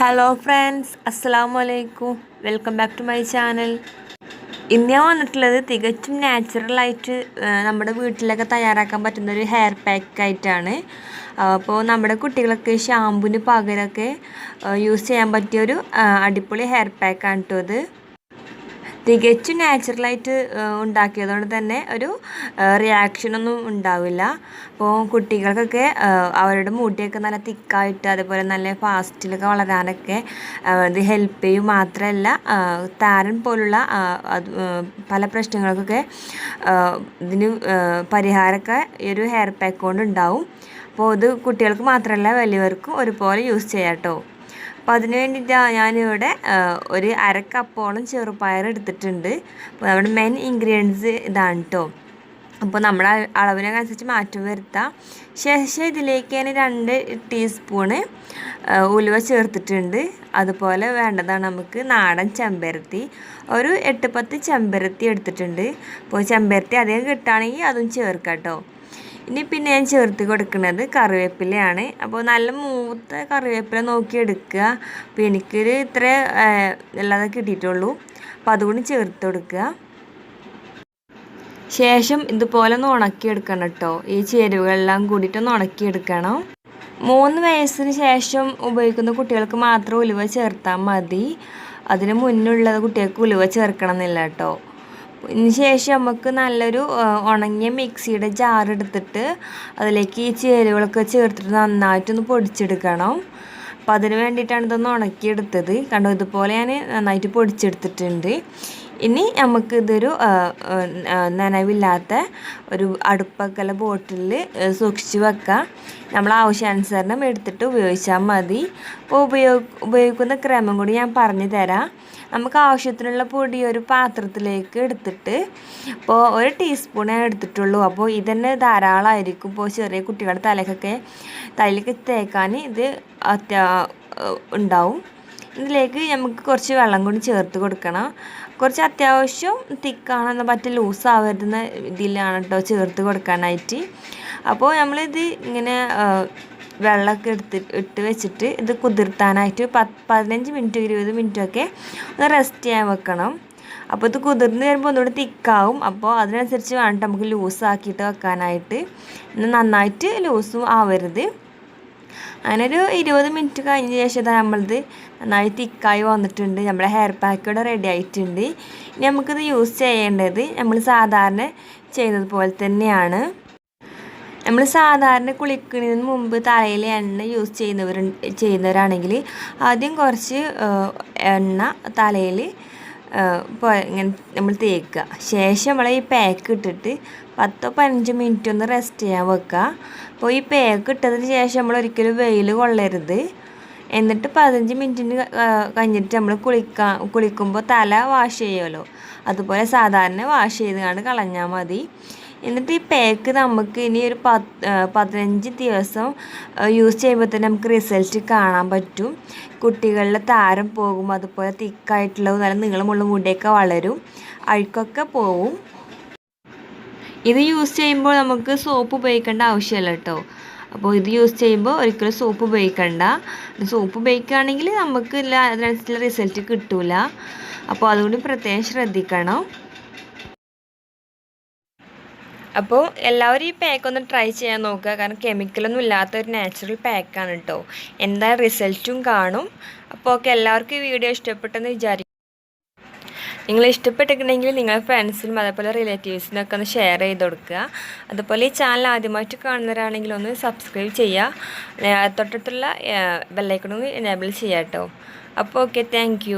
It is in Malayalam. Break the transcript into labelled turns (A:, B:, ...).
A: ഹലോ ഫ്രണ്ട്സ് അസ്സാം വലൈക്കും welcome back to my channel ഇന്ന് ഞാൻ വന്നിട്ടുള്ളത് തികച്ചും നാച്ചുറലായിട്ട് നമ്മുടെ വീട്ടിലൊക്കെ തയ്യാറാക്കാൻ പറ്റുന്ന ഒരു ഹെയർ പാക്ക് ആയിട്ടാണ്. അപ്പോൾ നമ്മുടെ കുട്ടികളൊക്കെ ഷാമ്പുവിന് പകരമൊക്കെ യൂസ് ചെയ്യാൻ പറ്റിയ ഒരു അടിപൊളി ഹെയർ പാക്കാണ് കേട്ടോ ഇത്. തികച്ചും നാച്ചുറലായിട്ട് ഉണ്ടാക്കിയതുകൊണ്ട് തന്നെ ഒരു റിയാക്ഷനൊന്നും ഉണ്ടാവില്ല. അപ്പോൾ കുട്ടികൾക്കൊക്കെ അവരുടെ മുടിയൊക്കെ നല്ല തിക്കായിട്ട് അതുപോലെ നല്ല ഫാസ്റ്റിലൊക്കെ വളരാനൊക്കെ ഇത് ഹെൽപ്പ് ചെയ്യും മാത്രമല്ല താരൻ പോലുള്ള പല പ്രശ്നങ്ങൾക്കൊക്കെ ഇതിന് പരിഹാരമൊക്കെ ഈ ഒരു ഹെയർ പാക്ക് കൊണ്ട് ഉണ്ടാവും അപ്പോൾ ഇത് കുട്ടികൾക്ക് മാത്രമല്ല വലിയവർക്കും ഒരുപോലെ യൂസ് ചെയ്യാം കേട്ടോ അപ്പോൾ അതിന് വേണ്ടിയിട്ടാണ് ഞാനിവിടെ ഒരു അരക്കപ്പോളം കപ്പോളം ചെറുപയർ എടുത്തിട്ടുണ്ട്. അപ്പോൾ നമ്മുടെ മെയിൻ ഇൻഗ്രീഡിയൻസ് ഇതാണ് കേട്ടോ അപ്പോൾ നമ്മുടെ അളവിനനുസരിച്ച് മാറ്റം വരുത്താം. ശേഷം ഇതിലേക്ക് ഞാൻ രണ്ട് ടീസ്പൂണ് ഉലുവ ചേർത്തിട്ടുണ്ട്. അതുപോലെ വേണ്ടതാണ് നമുക്ക് നാടൻ ചെമ്പരത്തി. ഒരു എട്ട് പത്ത് ചെമ്പരത്തി എടുത്തിട്ടുണ്ട്. അപ്പോൾ ചെമ്പരത്തി അധികം കിട്ടുകയാണെങ്കിൽ അതും ചേർക്കാം കേട്ടോ ഇനി പിന്നെ ഞാൻ ചേർത്ത് കൊടുക്കുന്നത് കറിവേപ്പിലയാണ്. അപ്പോൾ നല്ല മൂത്ത കറിവേപ്പില നോക്കി എടുക്കുക. അപ്പോൾ എനിക്കൊരു ഇത്ര അല്ലാതെ കിട്ടിയിട്ടുള്ളൂ. അപ്പോൾ അതുകൊണ്ട് ചേർത്ത് കൊടുക്കുക. ശേഷം ഇതുപോലെ ഒന്ന് ഉണക്കിയെടുക്കണം കേട്ടോ. ഈ ചേരുവകളെല്ലാം കൂടിയിട്ടൊന്ന് ഉണക്കിയെടുക്കണം മൂന്ന് വയസ്സിന് ശേഷം ഉപയോഗിക്കുന്ന കുട്ടികൾക്ക് മാത്രം ഉലുവ ചേർത്താൽ മതി. അതിന് മുന്നുള്ളത് കുട്ടികൾക്ക് ഉലുവ ചേർക്കണം എന്നില്ല കേട്ടോ. ശേഷം നമുക്ക് നല്ലൊരു ഉണങ്ങിയ മിക്സിയുടെ ജാർ എടുത്തിട്ട് അതിലേക്ക് ഈ ചേരുവകളൊക്കെ ചേർത്തിട്ട് നന്നായിട്ടൊന്ന് പൊടിച്ചെടുക്കണം. അപ്പോൾ അതിന് വേണ്ടിയിട്ടാണ് ഇതൊന്ന് ഉണക്കിയെടുത്തത്. കണ്ടോ ഇതുപോലെ ഞാൻ നന്നായിട്ട് പൊടിച്ചെടുത്തിട്ടുണ്ട്. ഇനി നമുക്ക് ഇതൊരു നനവില്ലാത്ത ഒരു അടുപ്പക്കല ബോട്ടിലിൽ സൂക്ഷിച്ച് വെക്കാം. നമ്മൾ ആവശ്യാനുസരണം എടുത്തിട്ട് ഉപയോഗിച്ചാൽ മതി. അപ്പോൾ ഉപയോഗ ഉപയോഗിക്കുന്ന ക്രമം കൂടി ഞാൻ പറഞ്ഞു തരാം. നമുക്ക് ആവശ്യത്തിനുള്ള പൊടി ഒരു പാത്രത്തിലേക്ക് എടുത്തിട്ട് ഇപ്പോൾ ഒരു ടീസ്പൂൺ ഞാൻ എടുത്തിട്ടുള്ളൂ. അപ്പോൾ ഇതന്നെ ധാരാളമായിരിക്കും ഇപ്പോൾ ചെറിയ കുട്ടികളുടെ തലക്കൊക്കെ തലയിലേക്ക് തേക്കാൻ ഇത് അത്യാ ഉണ്ടാവും. ഇതിലേക്ക് നമുക്ക് കുറച്ച് വെള്ളം കൂടി ചേർത്ത് കൊടുക്കണം. കുറച്ച് അത്യാവശ്യം തിക്കാണെന്ന് പറ്റ ലൂസ് ആവരുന്ന ഇതിലാണ് കേട്ടോ ചേർത്ത് കൊടുക്കാനായിട്ട്. അപ്പോൾ നമ്മളിത് ഇങ്ങനെ വെള്ളമൊക്കെ എടുത്ത് ഇട്ട് വെച്ചിട്ട് ഇത് കുതിർത്താനായിട്ട് പത്ത് പതിനഞ്ച് മിനിറ്റ് ഇരുപത് മിനിറ്റൊക്കെ ഒന്ന് റെസ്റ്റ് ചെയ്യാൻ വെക്കണം. അപ്പോൾ ഇത് കുതിർന്ന് വരുമ്പോൾ ഒന്നുകൂടി തിക്കാവും. അപ്പോൾ അതിനനുസരിച്ച് വേണ്ട നമുക്ക് ലൂസാക്കിയിട്ട് വെക്കാനായിട്ട്. നന്നായിട്ട് ലൂസും ആവരുത്. അങ്ങനെ ഒരു ഇരുപത് മിനിറ്റ് കഴിഞ്ഞ ശേഷം നമ്മളിത് നന്നായി തിക്കായി വന്നിട്ടുണ്ട്. നമ്മുടെ ഹെയർ പാക്ക് ഇവിടെ റെഡി ആയിട്ടുണ്ട്. ഇനി നമുക്കിത് യൂസ് ചെയ്യേണ്ടത് നമ്മൾ സാധാരണ ചെയ്യുന്നത് പോലെ തന്നെയാണ്. നമ്മൾ സാധാരണ കുളിക്കുന്നതിന് മുമ്പ് തലയിൽ എണ്ണ യൂസ് ചെയ്യുന്നവർ ചെയ്യുന്നവരാണെങ്കിൽ ആദ്യം കുറച്ച് എണ്ണ തലയിൽ ഇങ്ങനെ നമ്മൾ തേക്കുക. ശേഷം നമ്മൾ ഈ പാക്ക് ഇട്ടിട്ട് പത്തോ പതിനഞ്ച് മിനിറ്റ് ഒന്ന് റെസ്റ്റ് ചെയ്യാൻ വെക്കുക. അപ്പോൾ ഈ പാക്ക് ഇട്ടതിന് ശേഷം നമ്മൾ ഒരിക്കലും വെയിൽ കൊള്ളരുത്. എന്നിട്ട് പതിനഞ്ച് മിനിറ്റിന് കഴിഞ്ഞിട്ട് നമ്മൾ കുളിക്കാൻ കുളിക്കുമ്പോൾ തല വാഷ് ചെയ്യുമല്ലോ. അതുപോലെ സാധാരണ വാഷ് ചെയ്ത് കളഞ്ഞാൽ മതി. എന്നിട്ട് ഈ പാക്ക് നമുക്ക് ഇനി ഒരു പത്ത് പതിനഞ്ച് ദിവസം യൂസ് ചെയ്യുമ്പോൾ തന്നെ നമുക്ക് റിസൾട്ട് കാണാൻ പറ്റും. കുട്ടികളിലെ താരം പോകും അതുപോലെ തിക്കായിട്ടുള്ള നല്ല നീളമുള്ള മുടിയൊക്കെ വളരും അഴുക്കൊക്കെ പോവും. ഇത് യൂസ് ചെയ്യുമ്പോൾ നമുക്ക് സോപ്പ് ഉപയോഗിക്കേണ്ട ആവശ്യമില്ല കേട്ടോ. അപ്പോൾ ഇത് യൂസ് ചെയ്യുമ്പോൾ ഒരിക്കലും സോപ്പ് ഉപയോഗിക്കണ്ട. സോപ്പ് ഉപയോഗിക്കുകയാണെങ്കിൽ നമുക്ക് അതിനനുസരിച്ചുള്ള റിസൾട്ട് കിട്ടില്ല അപ്പോൾ അതുകൊണ്ട് പ്രത്യേകം ശ്രദ്ധിക്കണം. അപ്പോൾ എല്ലാവരും ഈ പാക്ക് ഒന്ന് ട്രൈ ചെയ്യാൻ നോക്കുക. കാരണം കെമിക്കലൊന്നും ഇല്ലാത്ത ഒരു നാച്ചുറൽ പാക്കാണ് കേട്ടോ എന്താ റിസൾട്ടും കാണും. അപ്പോൾ ഓക്കെ എല്ലാവർക്കും ഈ വീഡിയോ ഇഷ്ടപ്പെട്ടെന്ന് വിചാരിക്കും നിങ്ങൾ ഇഷ്ടപ്പെട്ടിട്ടുണ്ടെങ്കിൽ നിങ്ങളുടെ ഫ്രണ്ട്സിനും അതേപോലെ റിലേറ്റീവ്സിനൊക്കെ ഒന്ന് ഷെയർ ചെയ്ത് കൊടുക്കുക. അതുപോലെ ഈ ചാനൽ ആദ്യമായിട്ട് കാണുന്നവരാണെങ്കിൽ ഒന്ന് സബ്സ്ക്രൈബ് ചെയ്യുക. തൊട്ടടുത്തുള്ള ബെല്ലൈക്കണും എനേബിൾ ചെയ്യാം കേട്ടോ അപ്പോൾ ഓക്കെ താങ്ക്